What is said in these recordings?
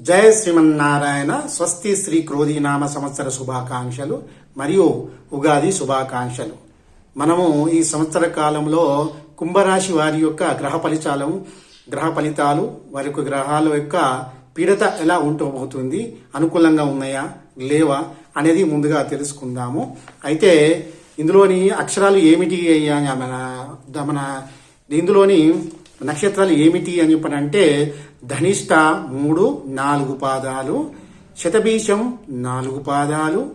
జయ శ్రీమన్నారాయణ స్వస్తి శ్రీ క్రోధీనామ సంవత్సర శుభాకాంక్షలు మరియు ఉగాది శుభాకాంక్షలు. మనము ఈ సంవత్సర కాలంలో కుంభరాశి వారి యొక్క గ్రహ ఫలితాలు గ్రహ ఫలితాలు వారి యొక్క గ్రహాల యొక్క పీడత ఎలా ఉండబోతుంది అనుకూలంగా ఉన్నాయా లేవా అనేది ముందుగా తెలుసుకుందాము. అయితే ఇందులోని అక్షరాలు ఏమిటి అయ్యా మన మన ఇందులోని నక్షత్రాలు ఏమిటి అని చెప్పనంటే ధనిష్ట మూడు నాలుగు పాదాలు శతబీషం నాలుగు పాదాలు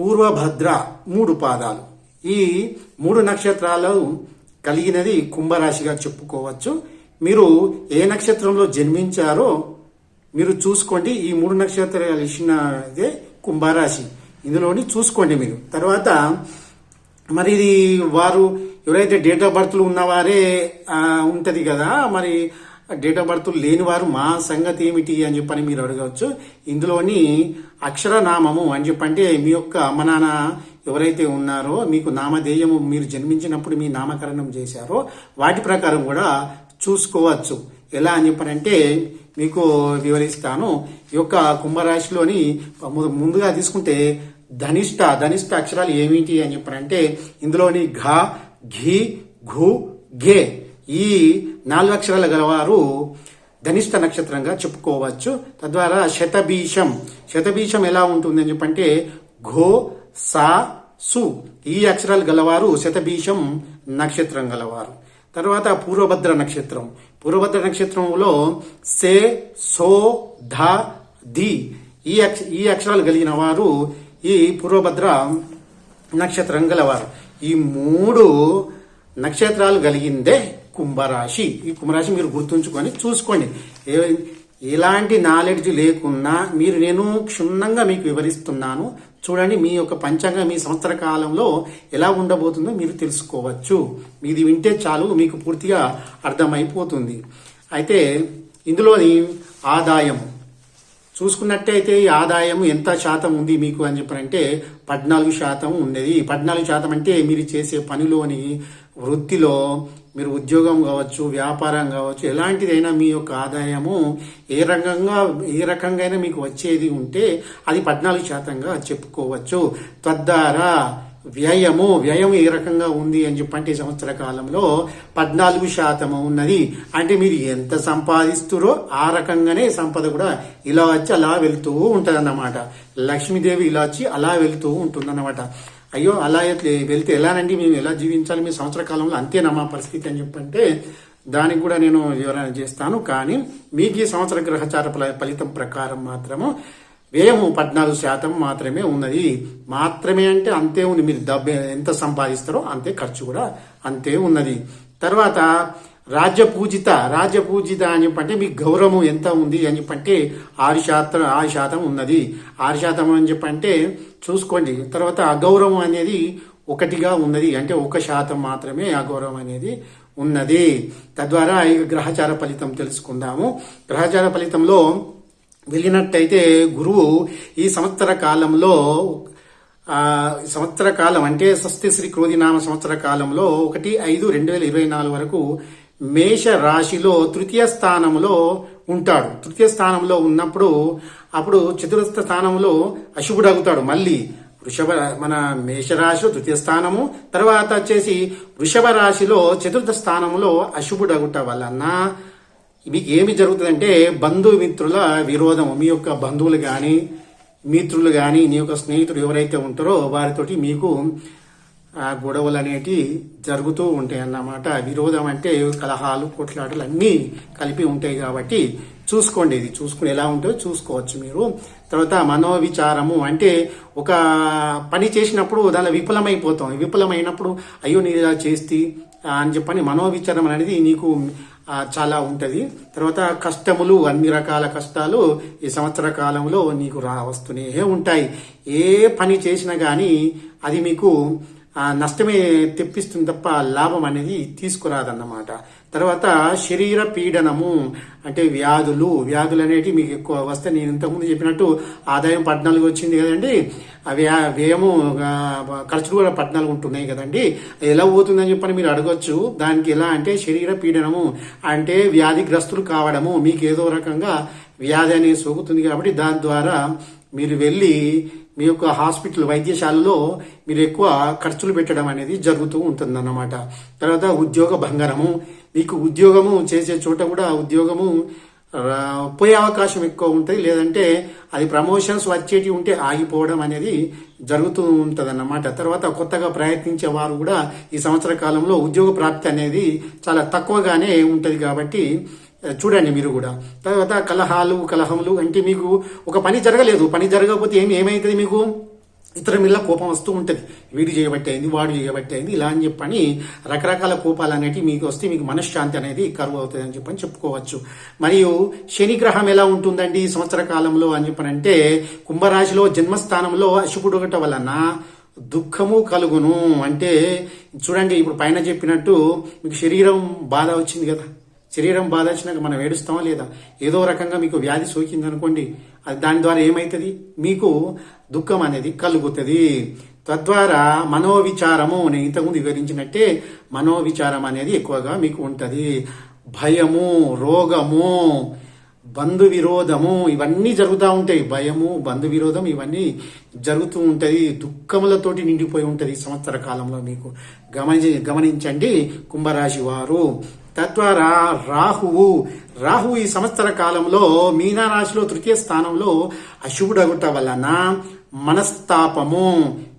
పూర్వభద్ర మూడు పాదాలు. ఈ మూడు నక్షత్రాలు కలిగినది కుంభరాశిగా చెప్పుకోవచ్చు. మీరు ఏ నక్షత్రంలో జన్మించారో మీరు చూసుకోండి. ఈ మూడు నక్షత్రాలు కలిసినదే కుంభరాశి. ఇందులోని చూసుకోండి మీరు. తర్వాత మరి ఇది వారు ఎవరైతే డేట్ ఆఫ్ బర్త్లు ఉన్నవారే ఉంటుంది కదా. మరి డేట్ ఆఫ్ బర్త్ లేని వారు మా సంగతి ఏమిటి అని చెప్పని మీరు అడగవచ్చు. ఇందులోని అక్షరనామము అని చెప్పంటే మీ యొక్క అమ్మ నాన్న ఎవరైతే ఉన్నారో మీకు నామధేయము మీరు జన్మించినప్పుడు మీ నామకరణం చేశారో వాటి ప్రకారం కూడా చూసుకోవచ్చు. ఎలా అని చెప్పనంటే మీకు వివరిస్తాను. ఈ యొక్క కుంభరాశిలోని ముందుగా తీసుకుంటే ధనిష్ట ధనిష్ట అక్షరాలు ఏమిటి అని చెప్పనంటే ఇందులోని ఘ ఘి ఘు ఘే ఈ నాలుగు అక్షరాలు గలవారు ధనిష్ట నక్షత్రంగా చెప్పుకోవచ్చు. తద్వారా శతబీషం శతబీషం ఎలా ఉంటుంది అని చెప్పంటే ఘో సా సు. ఈ అక్షరాలు గలవారు శతబీషం నక్షత్రం గలవారు. తర్వాత పూర్వభద్ర నక్షత్రం. పూర్వభద్ర నక్షత్రంలో సే సో ధ ది ఈ అక్ష ఈ అక్షరాలు కలిగిన వారు ఈ పూర్వభద్ర నక్షత్రం గలవారు. ఈ మూడు నక్షత్రాలు కలిగిందే కుంభరాశి. ఈ కుంభరాశి మీరు గుర్తుంచుకొని చూసుకోండి. ఎలాంటి నాలెడ్జ్ లేకున్నా మీరు నేను క్షుణ్ణంగా మీకు వివరిస్తున్నాను. చూడండి మీ యొక్క పంచాంగం మీ సంవత్సర కాలంలో ఎలా ఉండబోతుందో మీరు తెలుసుకోవచ్చు. ఇది వింటే చాలు మీకు పూర్తిగా అర్థమైపోతుంది. అయితే ఇందులోని ఆదాయం. చూసుకున్నట్టయితే ఈ ఆదాయం ఎంత శాతం ఉంది మీకు అని చెప్పారంటే పద్నాలుగు శాతం ఉండేది పద్నాలుగు శాతం అంటే మీరు చేసే పనిలోని వృత్తిలో మీరు ఉద్యోగం కావచ్చు వ్యాపారం కావచ్చు ఎలాంటిదైనా మీ యొక్క ఆదాయము ఏ రకంగా ఏ రకంగా అయినా మీకు వచ్చేది ఉంటే అది పద్నాలుగు శాతంగా చెప్పుకోవచ్చు. తద్వారా వ్యయము వ్యయం ఏ రకంగా ఉంది అని చెప్పంటే ఈ సంవత్సర కాలంలో పద్నాలుగు శాతము ఉన్నది. అంటే మీరు ఎంత సంపాదిస్తురో ఆ రకంగానే సంపద కూడా ఇలా వచ్చి అలా వెళ్తూ ఉంటుంది అన్నమాట లక్ష్మీదేవి ఇలా వచ్చి అలా వెళ్తూ ఉంటుందన్నమాట. అయ్యో అలా ఎట్లే వెళ్తే ఎలానండి? మేము ఎలా జీవించాలి? మీ సంవత్సర కాలంలో అంతేనా మా పరిస్థితి అని చెప్పంటే దానికి కూడా నేను వివరణ చేస్తాను. కానీ మీకు ఈ సంవత్సర గ్రహచార ఫలితం ప్రకారం మాత్రము వ్యయము పద్నాలుగు శాతం మాత్రమే ఉన్నది. మాత్రమే అంటే అంతే ఉంది. మీరు డబ్బు ఎంత సంపాదిస్తారో అంతే ఖర్చు కూడా అంతే ఉన్నది. తర్వాత రాజ్య పూజిత రాజ్య పూజిత అని చెప్పంటే మీకు గౌరవం ఎంత ఉంది అని చెప్పంటే ఆరు శాతం ఆరు శాతం ఉన్నది. ఆరు శాతం అని చెప్పంటే చూసుకోండి తర్వాత అగౌరవం అనేది ఒకటిగా ఉన్నది. అంటే ఒక శాతం మాత్రమే అగౌరవం అనేది ఉన్నది. తద్వారా ఈ గ్రహచార ఫలితం తెలుసుకుందాము. గ్రహచార ఫలితంలో వెళ్ళినట్టయితే గురువు ఈ సంవత్సర కాలంలో సంవత్సర కాలం అంటే స్వస్తి శ్రీ క్రోధినామ సంవత్సర కాలంలో ఒకటి ఐదు రెండు వేల ఇరవై నాలుగు వరకు మేష రాశిలో తృతీయ స్థానంలో ఉంటాడు. తృతీయ స్థానంలో ఉన్నప్పుడు అప్పుడు చతుర్థ స్థానంలో అశుభుడు అవుతాడు మళ్ళీ వృషభ మన మేషరాశి తృతీయ స్థానము తర్వాత వచ్చేసి వృషభ రాశిలో చతుర్థ స్థానంలో అశుభుడు అగుట వలన మీకు ఏమి జరుగుతుందంటే బంధుమిత్రుల విరోధం మీ యొక్క బంధువులు కానీ మిత్రులు కానీ నీ యొక్క స్నేహితులు ఎవరైతే ఉంటారో వారితోటి మీకు గొడవలు అనేటి జరుగుతూ ఉంటాయి అన్నమాట విరోధం అంటే కలహాలు కొట్లాటలు అన్నీ కలిపి ఉంటాయి కాబట్టి చూసుకోండి ఇది. చూసుకుని ఎలా ఉంటుందో చూసుకోవచ్చు మీరు. తర్వాత మనోవిచారము అంటే ఒక పని చేసినప్పుడు దానిలో విఫలమైపోతాం. విఫలమైనప్పుడు అయ్యో నేను ఇలా చేస్తే అని చెప్పని మనోవిచారం అనేది నీకు చాలా ఉంటుంది. తర్వాత కష్టములు అన్ని రకాల కష్టాలు ఈ సంవత్సర కాలంలో నీకు రా వస్తూనే ఉంటాయి. ఏ పని చేసినా కానీ అది మీకు నష్టమే తెప్పిస్తుంది తప్ప లాభం అనేది తీసుకురాదన్నమాట. తర్వాత శరీర పీడనము అంటే వ్యాధులు వ్యాధులు అనేటివి మీకు ఎక్కువ వస్తే నేను ఇంతకుముందు చెప్పినట్టు ఆదాయం పద్నాలుగు వచ్చింది కదండి ఆ వ్యా వ్యయము ఖర్చులు కూడా పద్నాలుగు ఉంటున్నాయి కదండి. అది ఎలా పోతుందని చెప్పని మీరు అడగొచ్చు. దానికి ఎలా అంటే శరీర పీడనము అంటే వ్యాధిగ్రస్తులు కావడము మీకు ఏదో రకంగా వ్యాధి అనేది సోకుతుంది కాబట్టి దాని ద్వారా మీరు వెళ్ళి మీ యొక్క హాస్పిటల్ వైద్యశాలలో మీరు ఎక్కువ ఖర్చులు పెట్టడం అనేది జరుగుతూ ఉంటుందన్నమాట. తర్వాత ఉద్యోగ భంగనము మీకు ఉద్యోగము చేసే చోట కూడా ఉద్యోగము పోయే అవకాశం ఎక్కువ ఉంటుంది. లేదంటే అది ప్రమోషన్స్ వచ్చేటి ఉంటే ఆగిపోవడం అనేది జరుగుతూ ఉంటుంది అన్నమాట తర్వాత కొత్తగా ప్రయత్నించే వారు కూడా ఈ సంవత్సర కాలంలో ఉద్యోగ ప్రాప్తి అనేది చాలా తక్కువగానే ఉంటుంది కాబట్టి చూడండి మీరు కూడా. తర్వాత కలహాలు కలహములు అంటే మీకు ఒక పని జరగలేదు. పని జరగకపోతే ఏమి ఏమైతుంది మీకు? ఇతర మిల్ల కోపం వస్తూ ఉంటుంది. వీడు చేయబట్టేది వాడు చేయబట్టేది ఇలా అని చెప్పని రకరకాల కోపాలు అనేవి మీకు వస్తే మీకు మనశ్శాంతి అనేది కరువు అవుతుంది అని చెప్పని చెప్పుకోవచ్చు. మరియు శని గ్రహం ఎలా ఉంటుందండి ఈ సంవత్సర కాలంలో అని చెప్పనంటే కుంభరాశిలో జన్మస్థానంలో అశుభుడు ఒకట వలన దుఃఖము కలుగును. అంటే చూడండి ఇప్పుడు పైన చెప్పినట్టు మీకు శరీరం బాధ వచ్చింది కదా. శరీరం బాధ వచ్చినాక మనం ఏడుస్తామా లేదా? ఏదో రకంగా మీకు వ్యాధి సోకింది అనుకోండి అది దాని ద్వారా ఏమవుతుంది మీకు దుఃఖం అనేది కలుగుతుంది. తద్వారా మనోవిచారము నేను ఇంతకుముందు వివరించినట్టే మనోవిచారం అనేది ఎక్కువగా మీకు ఉంటుంది. భయము రోగము బంధు విరోధము ఇవన్నీ జరుగుతూ ఉంటాయి. భయము బంధు విరోధం ఇవన్నీ జరుగుతూ ఉంటుంది. దుఃఖములతోటి నిండిపోయి ఉంటుంది ఈ సంవత్సర కాలంలో మీకు. గమని గమనించండి కుంభరాశి వారు. తద్వారా రాహువు రాహు ఈ సంవత్సర కాలంలో మీనారాశిలో తృతీయ స్థానంలో అశుభుడగుట వలన మనస్తాపము.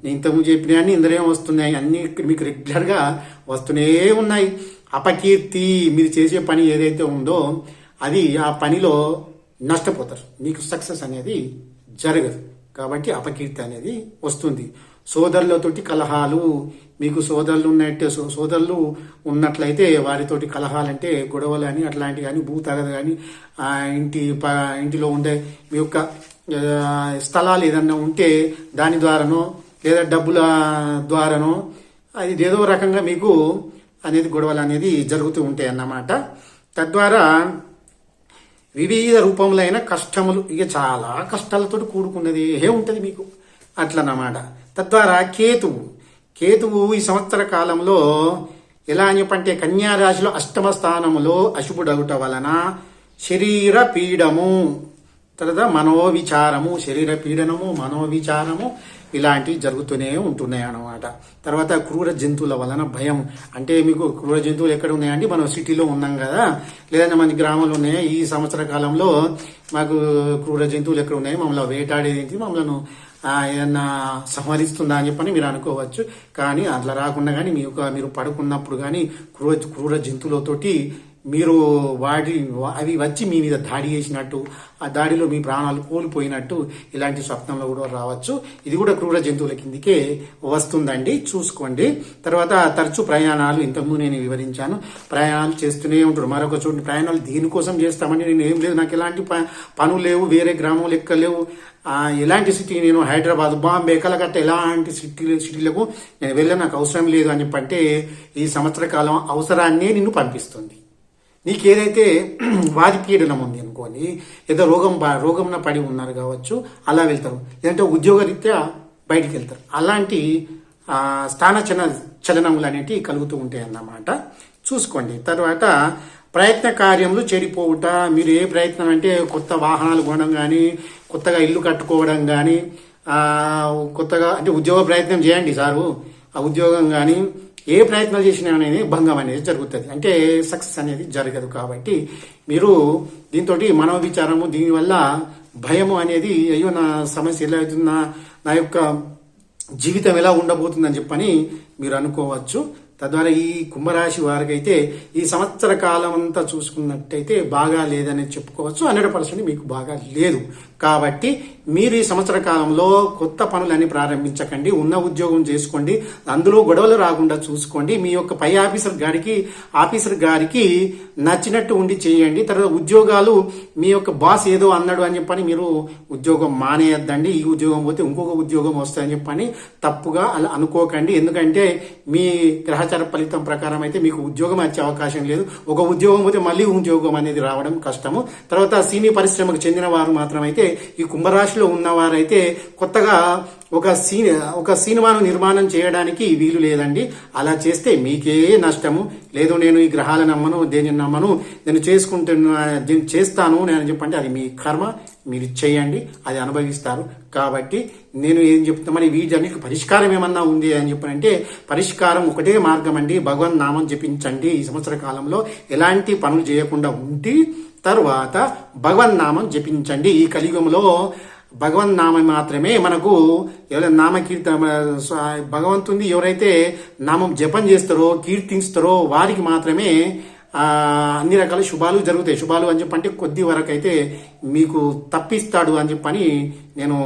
నేను ఇంతకు చెప్పిన అన్ని ఇందులో వస్తున్నాయి అన్ని మీకు రెగ్యులర్గా వస్తూనే ఉన్నాయి. అపకీర్తి మీరు చేసే పని ఏదైతే ఉందో అది ఆ పనిలో నష్టపోతారు. మీకు సక్సెస్ అనేది జరగదు. కాబట్టి అపకీర్తి అనేది వస్తుంది. సోదరులతోటి కలహాలు మీకు సోదరులు ఉన్నట్టే సో- సోదరులు ఉన్నట్లయితే వారితోటి కలహాలంటే గొడవలు అని అట్లాంటివి కానీ భూతగదు కానీ ఆ ఇంటి ప- ఇంటిలో ఉండే మీ యొక్క స్థలాలు ఏదన్నా ఉంటే దాని ద్వారానో లేదా డబ్బుల ద్వారానో అది ఏదో రకంగా మీకు అనేది గొడవలు అనేది జరుగుతూ ఉంటాయి అన్నమాట. తద్వారా వివిధ రూపములైన కష్టములు ఇక చాలా కష్టాలతో కూడుకున్నది ఏ ఉంటుంది మీకు? అట్లన్నమాట. తద్వారా కేతువు కేతువు ఈ సంవత్సర కాలంలో ఎలా అని చెప్పంటే కన్యారాశిలో అష్టమ స్థానములో అశుభుడగుట వలన శరీర పీడము. తర్వాత మనోవిచారము శరీర పీడనము మనోవిచారము ఇలాంటివి జరుగుతూనే ఉంటున్నాయి అన్నమాట. తర్వాత క్రూర జంతువుల వలన భయం. అంటే మీకు క్రూర జంతువులు ఎక్కడ ఉన్నాయండి? మనం సిటీలో ఉన్నాం కదా. లేదంటే మన గ్రామంలో ఉన్నాయి ఈ సంవత్సర కాలంలో మాకు క్రూర జంతువులు ఎక్కడ ఉన్నాయి? మమ్మల్ని వేటాడేది ఏంటి? మమ్మల్ని ఏదన్నా సంహరిస్తుందా అని చెప్పని మీరు అనుకోవచ్చు. కానీ అట్లా రాకుండా కానీ మీ యొక్క మీరు పడుకున్నప్పుడు కానీ క్రూర క్రూర జంతువులతోటి మీరు వాటి అవి వచ్చి మీ మీద దాడి చేసినట్టు ఆ దాడిలో మీ ప్రాణాలు కోల్పోయినట్టు ఇలాంటి స్వప్నంలో కూడా రావచ్చు. ఇది కూడా క్రూర జంతువుల కిందికే వస్తుందండి. చూసుకోండి. తర్వాత తరచూ ప్రయాణాలు ఇంతకుముందు నేను వివరించాను. ప్రయాణాలు చేస్తూనే ఉంటారు. మరొక చోటు ప్రయాణాలు దేనికోసం చేస్తామని నేను ఏం లేదు. నాకు ఎలాంటి ప- పనులు లేవు. వేరే గ్రామం లెక్క లేవు. ఎలాంటి సిటీ నేను? హైదరాబాద్ బాంబే కలకట్ట ఎలాంటి సిటీ సిటీలకు నేను వెళ్ళ నాకు అవసరం లేదు అని చెప్పంటే ఈ సంవత్సర కాలం అవసరాన్నే నిన్ను పంపిస్తుంది. నీకు ఏదైతే వాది పీడనం ఉంది అనుకోని ఏదో రోగం బా- రోగంన పడి ఉన్నారు కావచ్చు అలా వెళ్తారు. లేదంటే ఉద్యోగరీత్యా బయటికి వెళ్తారు అలాంటి స్థాన చలన చలనములు అనేటివి కలుగుతూ ఉంటాయి అన్నమాట చూసుకోండి. తర్వాత ప్రయత్న కార్యములు చెడిపోవుట మీరు ఏ ప్రయత్నం అంటే కొత్త వాహనాలు కొనడం కానీ కొత్తగా ఇల్లు కట్టుకోవడం కానీ కొత్తగా అంటే ఉద్యోగ ప్రయత్నం చేయండి సారు. ఆ ఉద్యోగం కానీ ఏ ప్రయత్నాలు చేసినా అనేది భంగం అనేది జరుగుతుంది. అంటే సక్సెస్ అనేది జరగదు కాబట్టి మీరు దీంతో మనోవిచారము దీనివల్ల భయము అనేది అయ్యో నా సమస్య ఎలా అవుతుంది నా నా యొక్క జీవితం ఎలా ఉండబోతుందని చెప్పని మీరు అనుకోవచ్చు. తద్వారా ఈ కుంభరాశి వారికైతే ఈ సంవత్సర కాలం అంతా చూసుకున్నట్టయితే బాగా లేదని చెప్పుకోవచ్చు. హండ్రెడ్ పర్సెంట్ మీకు బాగా లేదు. కాబట్టి మీరు ఈ సంవత్సర కాలంలో కొత్త పనులన్నీ ప్రారంభించకండి ఉన్న ఉద్యోగం చేసుకోండి అందులో గొడవలు రాకుండా చూసుకోండి మీ యొక్క పై ఆఫీసర్ గారికి ఆఫీసర్ గారికి నచ్చినట్టు ఉండి చేయండి తర్వాత ఉద్యోగాలు మీ యొక్క బాస్ ఏదో అన్నాడు అని చెప్పని మీరు ఉద్యోగం మానేయద్దండి ఈ ఉద్యోగం పోతే ఇంకొక ఉద్యోగం వస్తుందని చెప్పని తప్పుగా అలా అనుకోకండి. ఎందుకంటే మీ గ్రహచార ఫలితం ప్రకారం అయితే మీకు ఉద్యోగం వచ్చే అవకాశం లేదు. ఒక ఉద్యోగం పోతే మళ్ళీ ఉద్యోగం అనేది రావడం కష్టము. తర్వాత సినీ పరిశ్రమకు చెందిన వారు మాత్రమైతే ఈ కుంభరాశిలో ఉన్నవారైతే కొత్తగా ఒక సీని ఒక సినిమాను నిర్మాణం చేయడానికి వీలు లేదండి. అలా చేస్తే మీకే నష్టము. లేదు నేను ఈ గ్రహాల నమ్మను దేని నమ్మను నేను చేసుకుంటున్నా దీన్ని చేస్తాను నేను చెప్పంటే అది మీ కర్మ. మీరు చేయండి అది అనుభవిస్తారు. కాబట్టి నేను ఏం చెప్తామని మరి పరిష్కారం ఏమన్నా ఉంది అని చెప్పనంటే పరిష్కారం ఒకటే మార్గం అండి. భగవన్ నామం జపించండి. ఈ సంవత్సర కాలంలో ఎలాంటి పనులు చేయకుండా ఉండి తరువాత భగవన్ నామం జపించండి. ఈ కలియుగంలో భగవన్ నామం మాత్రమే మనకు ఎవరైనా నామ కీర్తన భగవంతుని ఎవరైతే నామం జపం చేస్తారో కీర్తిస్తారో వారికి మాత్రమే అన్ని రకాల శుభాలు జరుగుతాయి. శుభాలు అని చెప్పంటే కొద్ది వరకు అయితే మీకు తప్పిస్తాడు అని చెప్పని నేను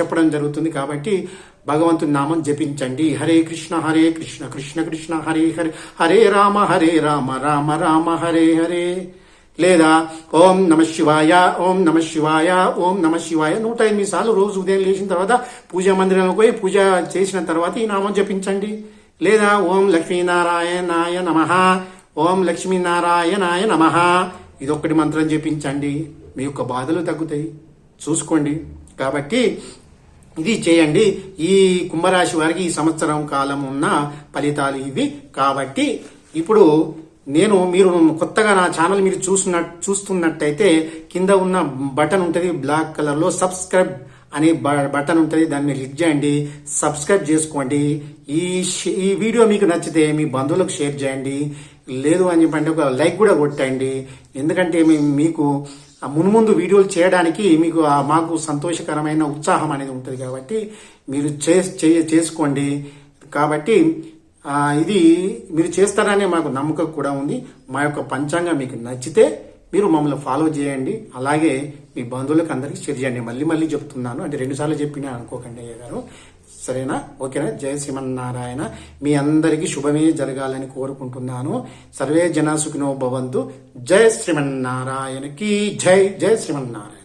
చెప్పడం జరుగుతుంది కాబట్టి భగవంతుని నామం జపించండి. హరే కృష్ణ హరే కృష్ణ కృష్ణ కృష్ణ హరే హరే హరే రామ హరే రామ రామ రామ హరే హరే. లేదా ఓం నమ శివాయ ఓం నమ శివాయ ఓం నమ శివాయ. నూట ఎనిమిది సార్లు రోజు ఉదయం లేచిన తర్వాత పూజా మందిరంలోకి పోయి పూజ చేసిన తర్వాత ఈ నామం జపించండి. లేదా ఓం లక్ష్మీనారాయణాయ నమ ఓం లక్ష్మీనారాయణాయ నమ. ఇదొక్కటి మంత్రం జపించండి. మీ యొక్క బాధలు తగ్గుతాయి. చూసుకోండి. కాబట్టి ఇది చేయండి. ఈ కుంభరాశి వారికి ఈ సంవత్సరం కాలం ఉన్న ఫలితాలు ఇవి. కాబట్టి ఇప్పుడు నేను మీరు కొత్తగా నా ఛానల్ మీరు చూసిన చూస్తున్నట్టయితే కింద ఉన్న బటన్ ఉంటుంది బ్లాక్ కలర్లో సబ్స్క్రైబ్ అనే బ- బటన్ ఉంటుంది. దాన్ని క్లిక్ చేయండి. సబ్స్క్రైబ్ చేసుకోండి. ఈ షే- ఈ వీడియో మీకు నచ్చితే మీ బంధువులకు షేర్ చేయండి. లేదు అని చెప్పండి. ఒక లైక్ కూడా కొట్టండి. ఎందుకంటే మీకు ఆ మున్ముందు వీడియోలు చేయడానికి మీకు మాకు సంతోషకరమైన ఉత్సాహం అనేది ఉంటుంది కాబట్టి మీరు చే- చేసుకోండి. కాబట్టి ఇది మీరు చేస్తారనే మాకు నమ్మకం కూడా ఉంది. మా యొక్క పంచాంగం మీకు నచ్చితే మీరు మమ్మల్ని ఫాలో చేయండి. అలాగే మీ బంధువులకు అందరికీ షేర్ చేయండి. మళ్ళీ మళ్ళీ చెప్తున్నాను. అంటే రెండుసార్లు చెప్పినా అనుకోకండి అయ్య గారు. సరేనా? ఓకేనా? జయ శ్రీమన్నారాయణ. మీ అందరికీ శుభమే జరగాలని కోరుకుంటున్నాను. సర్వే జన సుఖినో భవంతు. జయ శ్రీమన్నారాయణకి జై. జయ శ్రీమన్నారాయణ.